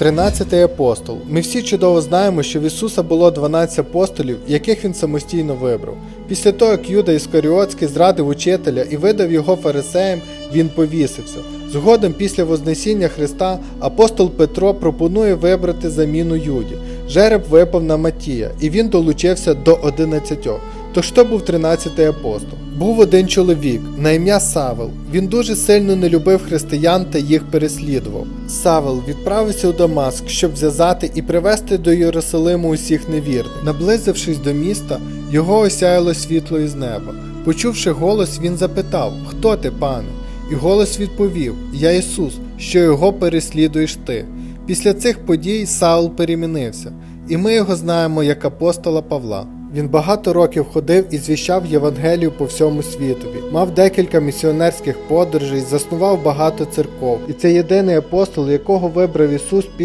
Тринадцятий апостол. Ми всі чудово знаємо, що в Ісуса було 12 апостолів, яких він самостійно вибрав. Після того, як Юда Іскаріотський зрадив учителя і видав його фарисеям, він повісився. Згодом, після Вознесіння Христа, апостол Петро пропонує вибрати заміну Юді. Жереб випав на Матія, і він долучився до одинадцятьох. То хто був тринадцятий апостол? Був один чоловік на ім'я Савел. Він дуже сильно не любив християн та їх переслідував. Савел відправився у Дамаск, щоб зв'язати і привести до Єрусалиму усіх невірних. Наблизившись до міста, його осяяло світло із неба. Почувши голос, він запитав: Хто ти, пане? І голос відповів: Я Ісус, що його переслідуєш ти. Після цих подій Саул перемінився, і ми його знаємо як апостола Павла. Він багато років ходив і звіщав Євангелію по всьому світові, мав декілька місіонерських подорожей, заснував багато церков. І це єдиний апостол, якого вибрав Ісус після